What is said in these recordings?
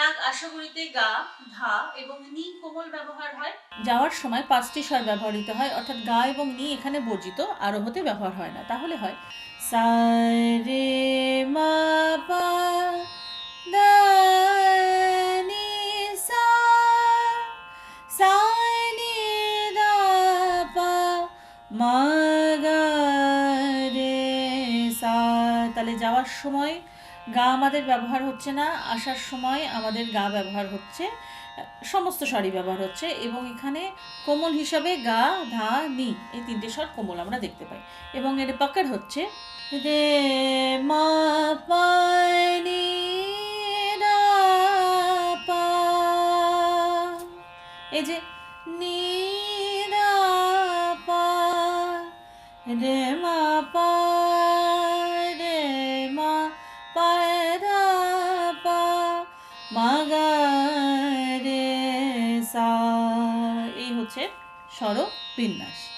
রাগ আশাগুড়িতে গা, ধা এবং নি কোমল ব্যবহার হয়। যাওয়ার সময় পাঁচটি স্বর ব্যবহৃত হয়, অর্থাৎ গা এবং নি এখানে বর্জিত আরোহতে ব্যবহার হয় না। তাহলে হয় সা রে মা পা, দা, নি, সা সা নি দা, পা, মা, গা, রে, সা। তাহলে যাওয়ার সময় গা আমাদের ব্যবহার হচ্ছে না, আসার সময় আমাদের গা ব্যবহার হচ্ছে, সমস্ত স্বরই ব্যবহার হচ্ছে এবং এখানে কোমল হিসাবে গা, ধা, নি এই তিনটে স্বর কোমল আমরা দেখতে পাই এবং এর পাকার হচ্ছে রে মা পা নি দা পা। এই যে নি রে রে সা এই হচ্ছে স্বর বিন্যাস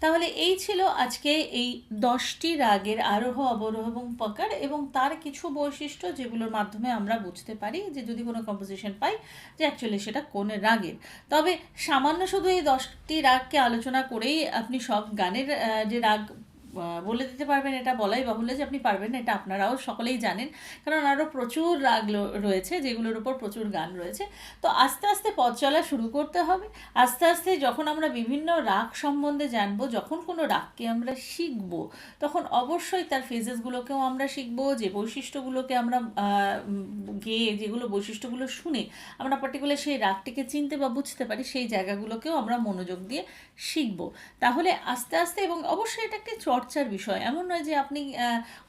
তাহলে এই ছিল আজকে এই দশটি রাগের আরোহ, অবরোহ এবং পকার এবং তার কিছু বৈশিষ্ট্য যেগুলোর মাধ্যমে আমরা বুঝতে পারি যে যদি কোনো কম্পোজিশন পাই যে অ্যাকচুয়ালি সেটা কোন রাগের। তবে সামান্য শুধু এই দশটি রাগকে আলোচনা করেই আপনি সব গানের যে রাগ বলে দিতে পারবেন, এটা বলাই বাহুল্য যে আপনি পারবেন এটা আপনারাও সকলেই জানেন। কারণ আরও প্রচুর রাগ রয়েছে, যেগুলোর উপর প্রচুর গান রয়েছে। তো আস্তে আস্তে পথ চলা শুরু করতে হবে। আস্তে আস্তে যখন আমরা বিভিন্ন রাগ সম্বন্ধে জানব, যখন কোনো রাগকে আমরা শিখব, তখন অবশ্যই তার ফেজেসগুলোকেও আমরা শিখব, যে বৈশিষ্ট্যগুলোকে আমরা গেয়ে যেগুলো বৈশিষ্ট্যগুলো শুনে আমরা পার্টিকুলার সেই রাগটিকে চিনতে বা বুঝতে পারি, সেই জায়গাগুলোকেও আমরা মনোযোগ দিয়ে শিখব। তাহলে আস্তে আস্তে এবং অবশ্যই এটা একটি চর্চার বিষয়। এমন নয় যে আপনি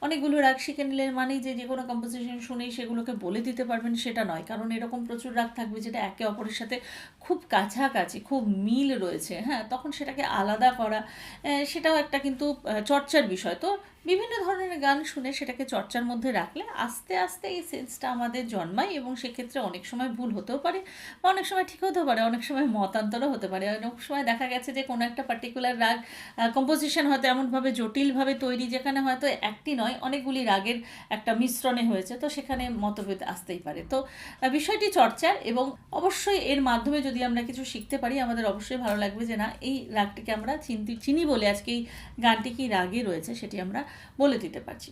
অনেকগুলো রাগ শিখে নিলেন মানেই যে যে কোনো কম্পোজিশন শুনেই সেগুলোকে বলে দিতে পারবেন, সেটা নয়। কারণ এরকম প্রচুর রাগ থাকবে যেটা একে অপরের সাথে খুব কাছাকাছি, খুব মিল রয়েছে হ্যাঁ? তখন সেটাকে আলাদা করা সেটাও একটা কিন্তু চর্চার বিষয়। তো বিভিন্ন ধরনের গান শুনে সেটাকে চর্চার মধ্যে রাখলে আস্তে আস্তে এই সেন্সটা আমাদের জন্মায় এবং সেক্ষেত্রে অনেক সময় ভুল হতেও পারে বা অনেক সময় ঠিক হতেও পারে, অনেক সময় মতান্তরও হতে পারে। অনেক সময় দেখা গেছে যে কোনো একটা পার্টিকুলার রাগ কম্পোজিশন হয়তো এমনভাবে জটিলভাবে তৈরি যেখানে হয়তো একটি নয়, অনেকগুলি রাগের একটা মিশ্রণে হয়েছে, তো সেখানে মতভেদ আসতেই পারে। তো বিষয়টি চর্চার এবং অবশ্যই এর মাধ্যমে যদি আমরা কিছু শিখতে পারি, আমাদের অবশ্যই ভালো লাগবে যে না, এই রাগটিকে আমরা চিনতে, চিনি বলে আজকে এই গানটি কি রাগে রয়েছে সেটি আমরা বলে দিতে পারছি।